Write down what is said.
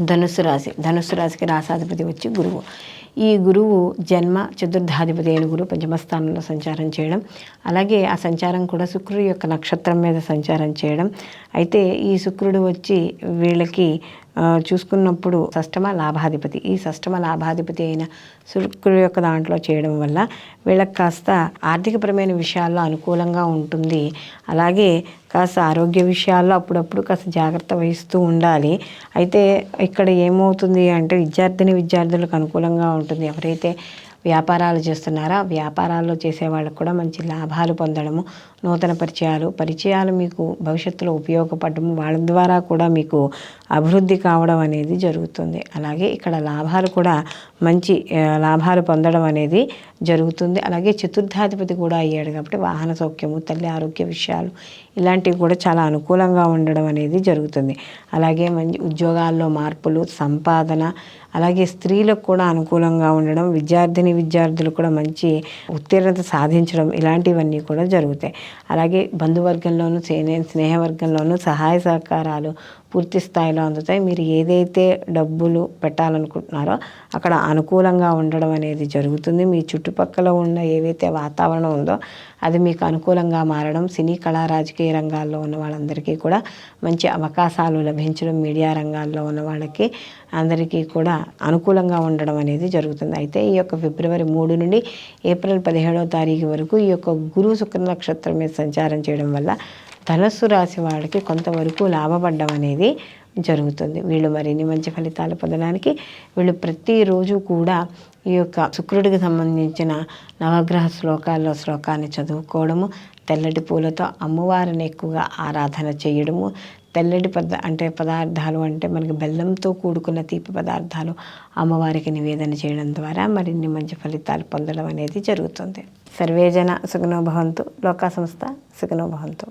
ధనుసు రాశి ధనుసు రాశికి రాసాధిపతి వచ్చి గురువు. ఈ గురువు జన్మ చతుర్థాధిపతి అయిన గురువు సంచారం చేయడం అలాగే ఆ సంచారం కూడా శుక్రుడి యొక్క నక్షత్రం మీద సంచారం చేయడం. అయితే ఈ శుక్రుడు వచ్చి వీళ్ళకి చూసుకున్నప్పుడు షష్టమ లాభాధిపతి. ఈ షష్టమ లాభాధిపతి అయిన శుక్రుడు యొక్క దాంట్లో చేయడం వల్ల వీళ్ళకి కాస్త ఆర్థికపరమైన విషయాల్లో అనుకూలంగా ఉంటుంది. అలాగే కాస్త ఆరోగ్య విషయాల్లో అప్పుడప్పుడు కాస్త జాగ్రత్త వహిస్తూ ఉండాలి. అయితే ఇక్కడ ఏమవుతుంది అంటే విద్యార్థిని విద్యార్థులకు అనుకూలంగా ఉంటుంది ఎవరైతే వ్యాపారాలు చేస్తున్నారా? వ్యాపారాల్లో చేసే వాళ్ళకు కూడా మంచి లాభాలు పొందడము నూతన పరిచయాలు పరిచయాలు మీకు భవిష్యత్తులో ఉపయోగపడము వాళ్ళ ద్వారా కూడా మీకు అభివృద్ధి కావడం అనేది జరుగుతుంది. అలాగే ఇక్కడ లాభాలు కూడా మంచి లాభాలు పొందడం అనేది జరుగుతుంది. అలాగే చతుర్థాధిపతి కూడా అయ్యాడు కాబట్టి వాహన సౌఖ్యము తల్లి ఆరోగ్య విషయాలు ఇలాంటివి కూడా చాలా అనుకూలంగా ఉండడం అనేది జరుగుతుంది. అలాగే మంచి ఉద్యోగాల్లో మార్పులు సంపాదన అలాగే స్త్రీలకు కూడా అనుకూలంగా ఉండడం విద్యార్థిని విద్యార్థులు కూడా మంచి ఉత్తీర్ణత సాధించడం ఇలాంటివన్నీ కూడా జరుగుతాయి. అలాగే బంధువర్గంలోనూ స్నేహ స్నేహవర్గంలోనూ సహాయ సహకారాలు పూర్తి స్థాయిలో అందుతాయి. మీరు ఏదైతే డబ్బులు పెట్టాలనుకుంటున్నారో అక్కడ అనుకూలంగా ఉండడం అనేది జరుగుతుంది. మీ చుట్టుపక్కల ఉన్న ఏవైతే వాతావరణం ఉందో అది మీకు అనుకూలంగా మారడం సినీ కళా రాజకీయ రంగాల్లో ఉన్న వాళ్ళందరికీ కూడా మంచి అవకాశాలు లభించడం మీడియా రంగాల్లో ఉన్న వాళ్ళకి అందరికీ కూడా అనుకూలంగా ఉండడం అనేది జరుగుతుంది. అయితే ఈ యొక్క ఫిబ్రవరి మూడు నుండి ఏప్రిల్ పదిహేడవ తారీఖు వరకు ఈ యొక్క గురు శుక్ర నక్షత్రం మీద సంచారం చేయడం వల్ల ధనస్సు రాశి వాళ్ళకి కొంతవరకు లాభపడ్డం అనేది జరుగుతుంది. వీళ్ళు మరిన్ని మంచి ఫలితాలు పొందడానికి వీళ్ళు ప్రతిరోజు కూడా ఈ యొక్క శుక్రుడికి సంబంధించిన నవగ్రహ శ్లోకాల్లో శ్లోకాన్ని చదువుకోవడము తెల్లటి పూలతో అమ్మవారిని ఎక్కువగా ఆరాధన చేయడము తెల్లటి పద అంటే పదార్థాలు అంటే మనకి బెల్లంతో కూడుకున్న తీపి పదార్థాలు అమ్మవారికి నివేదన చేయడం ద్వారా మరిన్ని మంచి ఫలితాలు పొందడం అనేది జరుగుతుంది. సర్వేజన సుఖనోభవంతు లోకా సంస్థ సుఖనోభవంతు